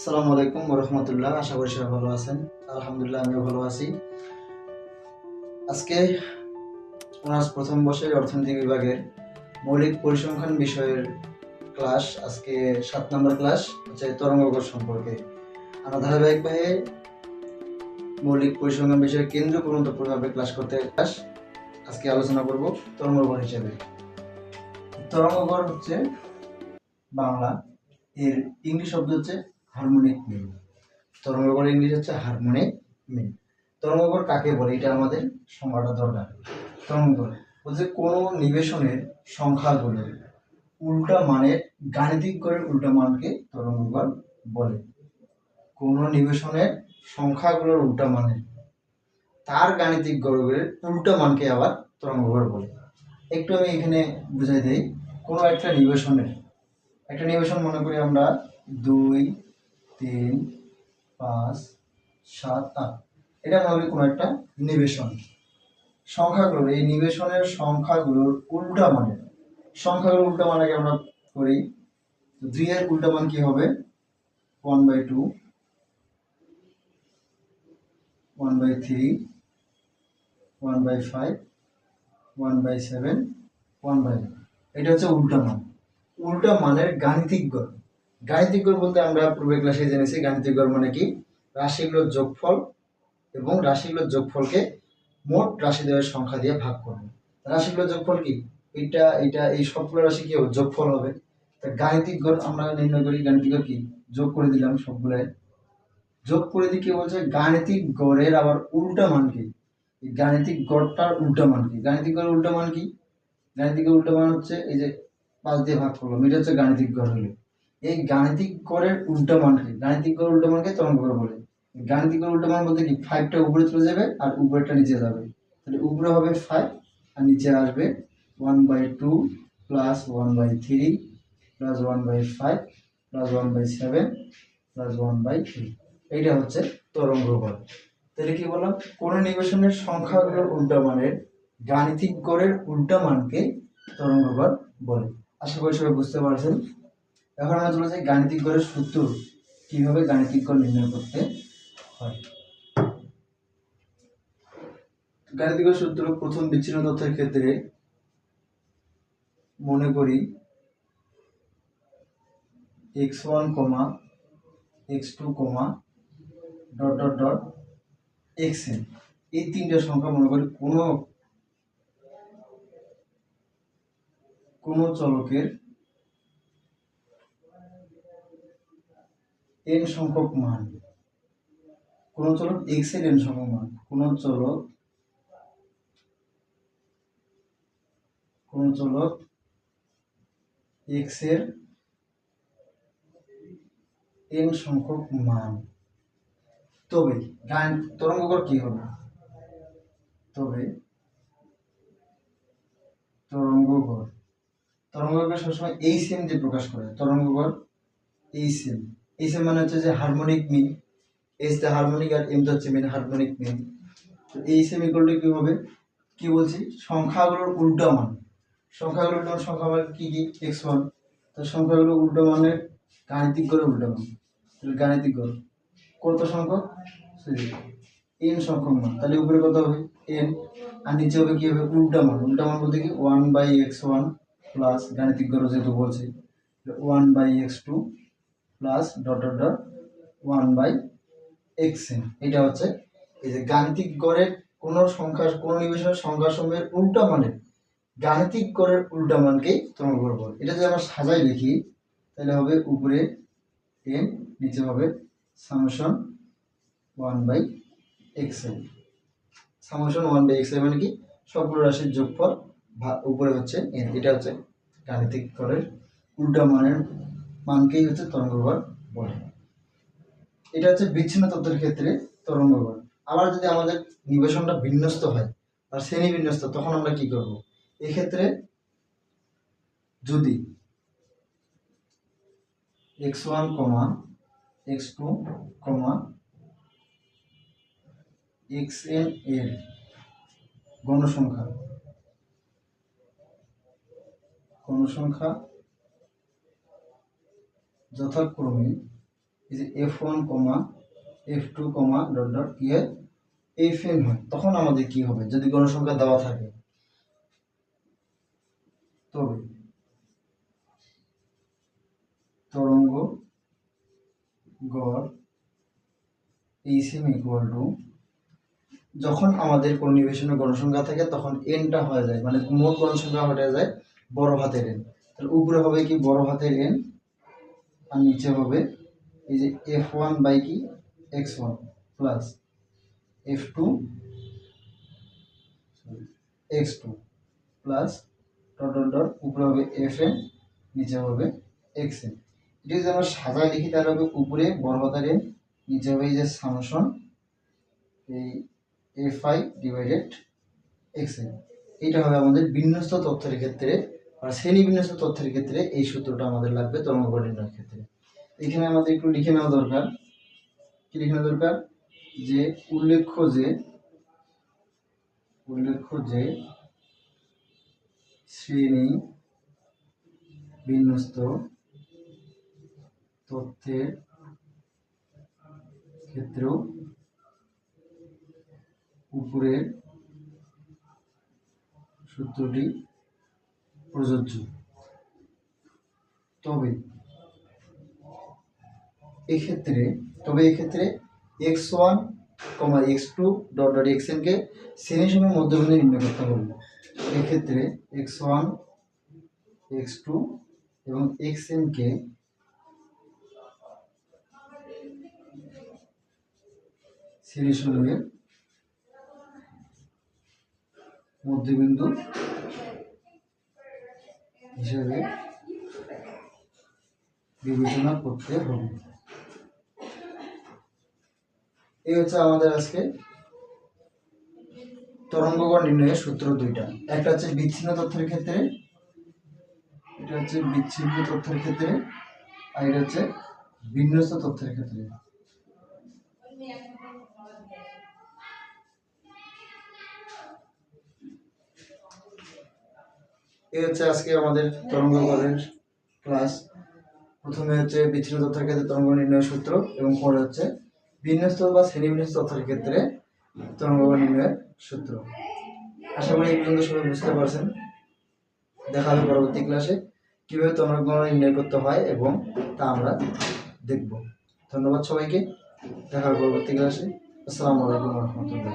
আসসালামু আলাইকুম রহমতুল্লাহ, আশা করি সবাই ভালো আছেন। আলহামদুলিল্লাহ, আমিও ভালো আছি। আজকে অনার্স প্রথম বর্ষের অর্থনীতি বিভাগের মৌলিক পরিসংখ্যান বিষয়ের ক্লাস, আজকে সাত নম্বর ক্লাস, হচ্ছে তরঙ্গগর সম্পর্কে। আমরা ধারাবাহিকভাবে মৌলিক পরিসংখ্যান বিষয়ের কেন্দ্র গুরুত্বপূর্ণভাবে ক্লাস করতে ক্লাস, আজকে আলোচনা করব তরঙ্গগর হিসেবে। তরঙ্গগর হচ্ছে বাংলা, এর ইংলিশ শব্দ হচ্ছে হারমোনিক মিন তরঙ্গগড় ইংলিশ হচ্ছে হারমোনিক মিন তরঙ্গগড় কাকে বলে? এটা আমাদের সংজ্ঞাটা দরকার। তরঙ্গগড়। বলছে কোনো নিবেশনের সংখ্যাগুলো উল্টা মানের, গাণিতিক গড়ের উল্টা মানকে তরঙ্গগড় বলে। কোনো নিবেশনের সংখ্যাগুলোর উল্টা মানের, তার গাণিতিক গড়ের উল্টা মানকে আবার তরঙ্গগড় বলে। একটু আমি এখানে বুঝাই দিই। কোনো একটা নিবেশনের, একটা নিবেশন মনে করি আমরা দুই তিন, পাঁচ, সাত, আট। এটা করি কোনো একটা নিবেশন। সংখ্যাগুলোর এই নিবেশনের সংখ্যাগুলোর উল্টা মানে সংখ্যাগুলোর উল্টা মানকে আমরা করি দুই উল্টা মান কি হবে? One by two one by three one by five one by seven one by এটা হচ্ছে উল্টা মান। উল্টা মানের গাণিতিক গড় গাণিতিক গড় বলতে আমরা পূর্বের ক্লাসে জেনেছি গাণিতিক গড় মানে কি? রাশিগুলোর যোগফল এবং রাশিগুলোর যোগফলকে মোট রাশিদ্বয়ের সংখ্যা দিয়ে ভাগ করব। রাশিগুলোর যোগফল কি? এটা এটা, এই সবগুলো রাশি কি যোগফল হবে। তা গাণিতিক গড় আমরা নির্ণয় করি গাণিতিক গড় কি? যোগ করে দিলাম সবগুলাই। যোগ করে দিয়ে কি বলছে? গাণিতিক গড়ের আবার উল্টা মান কি? গাণিতিক গড়টার উল্টা মান কি? গাণিতিক গড়ের উল্টা মান কি? গাণিতিক গড়ের উল্টা মান হচ্ছে এই যে পাঁচ দিয়ে ভাগ করলাম, এটা হচ্ছে গাণিতিক গড় হলো। এই গাণিতিক গড়ের উল্টা মানকে গাণিতিক গড়ের উল্টো মানকে তরঙ্গ গড় বলে। গাণিতিক গড়ের উল্টা মান বলতে কি? ফাইভটা উপরে চলে যাবে আর উপরেরটা নিচে যাবে। তাহলে উপরে হবে ফাইভ আর নিচে আসবে one by two plus one by three plus one by five plus one by seven plus one by three এইটা হচ্ছে তরঙ্গ গড় তাহলে কি বললাম? কোন নিবেশনের সংখ্যাগুলোর উল্টা মানের গাণিতিক গড়ের উল্টা মানকে তরঙ্গ গড় বলে। আশা করি সবাই বুঝতে পারছেন। এখন আমরা চলে যাই গাণিতিক গড়ের সূত্র, কীভাবে গাণিতিক গড় নির্ণয় করতে হয়? গাণিতিক সূত্র প্রথম বিচ্ছিন্ন তথ্যের ক্ষেত্রে মনে করি X one comma X two comma dot dot dot X N. এই তিনটা সংখ্যা মনে করি কোনো কোনো চলকের এন সংখ্যক মান। কোন চলক এক্সের এন সংখ্যক মান। কোন চলক কোন চলক এক্সের এন সংখ্যক মান। তবে গান তরঙ্গকর কি হবে? তবে তরঙ্গগড় তরঙ্গগড় সবসময় এই সেম দিয়ে প্রকাশ করে। তরঙ্গগড় এই সেম এই সেম মানে হচ্ছে যে হারমোনিক মিন এস তে হারমোনিক আর এম হচ্ছে মিন হারমোনিক মিন তো এই সেম ইকুয়াল টু কি হবে? কি বলছি? সংখ্যাগুলোর উল্টা মান। সংখ্যাগুলোর উল্টা মান, সংখ্যা মানে কি কি? এক্স ওয়ান তো সংখ্যাগুলো উল্টো মানের গাণিতিক গড়ে উল্টা মান। তাহলে গাণিতিক গড় কত সংখ্যক? এন সংখ্যক মান। তাহলে উপরে কত হবে? এন আর নিচে হবে কি হবে? উল্টা মান। উল্টা মান বলতে কি? One by x one plus গাণিতিক গড় যেহেতু বলছি। One by x two plus dot dot dot one by x n এটা হচ্ছে এই যে গাণিতিক গড়ের কোন সংখ্যা কোন নিবেশনের সংখ্যা সমূহের উল্টা মানের, গাণিতিক গড়ের উল্টা মানকেই গড় বলে। এটা যদি আমরা সাজাই লিখি তাহলে হবে উপরে এন নিচে হবে summation one by x n summation one by x n মানে কি? সবগুলো রাশির যোগফল উপরে হচ্ছে এন এটা হচ্ছে গাণিতিক গড়ের উল্টা মানের মানকেই হচ্ছে তরঙ্গগড় বলে। এটা হচ্ছে বিচ্ছিন্ন তত্ত্বের ক্ষেত্রে তরঙ্গগড় আবার যদি আমাদের নিবেশনটা বিন্যস্ত হয় আর শ্রেণি বিন্যস্ত তখন আমরা কি করব? এক্ষেত্রে যদি x one comma x two comma x n এর গণসংখ্যা গণসংখ্যা যথাক্রমে এই যে f one comma f two comma dot dot হয় এফ এন হয়, তখন আমাদের কি হবে? যদি গণসংখ্যা দেওয়া থাকে, তবে তরঙ্গ গড় এই সেম ইকুয়াল টু যখন আমাদের কোনো গণসংখ্যা থাকে, তখন এনটা হয়ে যায় মানে মোট গণসংখ্যা হয়ে যায় বড় হাতের এন তাহলে উপরে হবে কি? বড় হাতের এন আর নিচে হবে এই যে এফ ওয়ান বাই কি? X one plus f two x two plus dot dot উপরে হবে এফ এন নিচে হবে এক্স এন এটা যদি আমরা সাজায় লিখি, তাহলে হবে উপরে এন নিচে হবে এই যে সামসন, এই f i divided x n এইটা হবে আমাদের বিন্যস্ত তথ্যের ক্ষেত্রে আর শ্রেণি বিন্যস্ত তথ্যের ক্ষেত্রে এই সূত্রটা আমাদের লাগবে তরঙ্গ ক্ষেত্রে। এখানে আমাদের একটু লিখে নেওয়া দরকার। কি লিখে নেওয়া দরকার? যে উল্লেখ্য যে উল্লেখ্য যে শ্রেণি বিন্যস্ত তথ্যের ক্ষেত্রেও উপরের সূত্রটি প্রযোজ্য। তবে এক্ষেত্রে তবে এক্ষেত্রে x one, comma x two, dot dot x NK শ্রেণির সঙ্গে মধ্যবিন্দু নির্ণয় করতে হবে। এক্ষেত্রে এক্স ওয়ান, এক্স টু এবং এক্স এনকে সঙ্গে মধ্যবিন্দু হিসেবে বিবেচনা করতে হবে। এই হচ্ছে আমাদের আজকে তরঙ্গগড় নির্ণয়ের সূত্র দুইটা। একটা হচ্ছে বিচ্ছিন্ন তথ্যের ক্ষেত্রে, এটা হচ্ছে বিচ্ছিন্ন তথ্যের ক্ষেত্রে, আর এটা হচ্ছে বিন্যস্ত তথ্যের ক্ষেত্রে। এই হচ্ছে আজকে আমাদের তরঙ্গ তরঙ্গগড়ের ক্লাস প্রথমে হচ্ছে বিচ্ছিন্ন তথ্যের ক্ষেত্রে তরঙ্গ নির্ণয় সূত্র এবং পরে হচ্ছে বিন্যস্ত বা শ্রেণীবিন্যস্ত তথ্যের ক্ষেত্রে তরঙ্গ নির্ণয়ের সূত্র। আশা করি এই পর্যন্ত সবাই বুঝতে পারছেন। দেখা হবে পরবর্তী ক্লাসে কীভাবে তরঙ্গ নির্ণয় করতে হয় এবং তা আমরা দেখব। ধন্যবাদ সবাইকে। দেখা হবে পরবর্তী ক্লাসে আসসালামু আলাইকুম রহমতুল্লাহ।